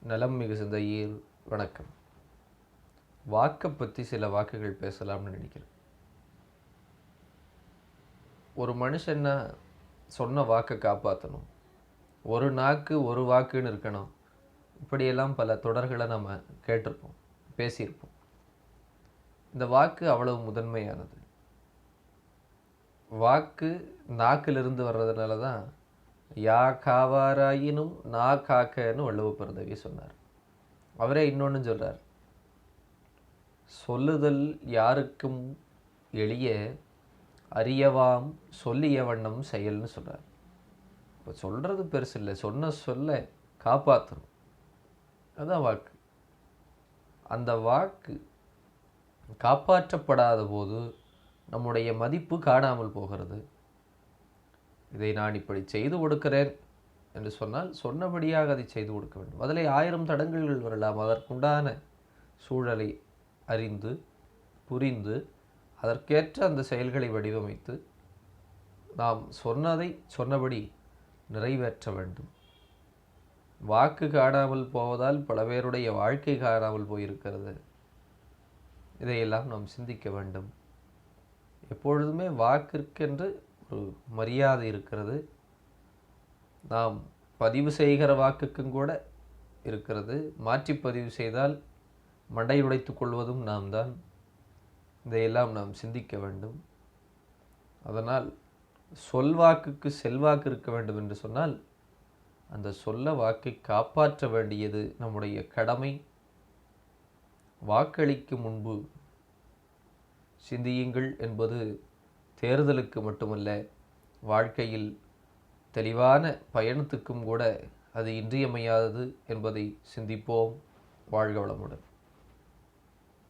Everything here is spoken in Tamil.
நலம் மிகு சிந்தையில் வணக்கம். வாக்கை பற்றி சில வாக்குகள் பேசலாம்னு நினைக்கிறேன். ஒரு மனுஷன்னா சொன்ன வாக்கை காப்பாற்றணும் ஒரு நாக்கு ஒரு வாக்குன்னு இருக்கணும். இப்படியெல்லாம் பல தொடர்களை நம்ம கேட்டிருப்போம் பேசியிருப்போம். இந்த வாக்கு அவ்வளவு முதன்மையானது. வாக்கு நாக்கிலிருந்து வர்றதுனால தான் யா காவாராயினும் நா காக்கன்னு வள்ளுவ பிறந்தவி சொன்னார். அவரே இன்னொன்று சொல்கிறார் சொல்லுதல் யாருக்கும் எளிய அறியவாம் சொல்லிய வண்ணம் செயல்னு சொல்கிறார் இப்போ சொல்கிறது பெருசு இல்லை சொன்ன சொல்ல காப்பாற்றணும் அதுதான் வாக்கு. அந்த வாக்கு காப்பாற்றப்படாத போது நம்முடைய மதிப்பு காணாமல் போகிறது. இதை நான் இப்படி செய்து கொடுக்கிறேன் என்று சொன்னால் சொன்னபடியாக அதை செய்து கொடுக்க வேண்டும். அதிலே ஆயிரம் தடங்கல்கள் வரலாம். அதற்குண்டான சூழலை அறிந்து புரிந்து அதற்கேற்ற அந்த செயல்களை வடிவமைத்து நாம் சொன்னதை சொன்னபடி நிறைவேற்ற வேண்டும். வாக்கு காணாமல் போவதால் பல பேருடைய வாழ்க்கை காணாமல் போயிருக்கிறது. இதையெல்லாம் நாம் சிந்திக்க வேண்டும். எப்பொழுதுமே வாக்கிற்கென்று ஒரு மரியாதை இருக்கிறது. நாம் பதிவு செய்கிற வாக்குக்கும் கூட இருக்கிறது. மாற்றி பதிவு செய்தால் மண்டை உடைத்து கொள்வதும் நாம் தான் இதையெல்லாம் நாம் சிந்திக்க வேண்டும். அதனால் சொல்வாக்குக்கு செல்வாக்கு இருக்க வேண்டும் என்று சொன்னால் அந்த சொல்ல வாக்கை காப்பாற்ற வேண்டியது நம்முடைய கடமை. வாக்களிக்கும் முன்பு சிந்தியுங்கள் என்பது தேர்தலுக்கு மட்டுமல்ல வாழ்க்கையில் தெளிவான பயணத்துக்கும் கூட அது இன்றியமையாதது என்பதை சிந்திப்போம். வாழ்க வளமுடன்.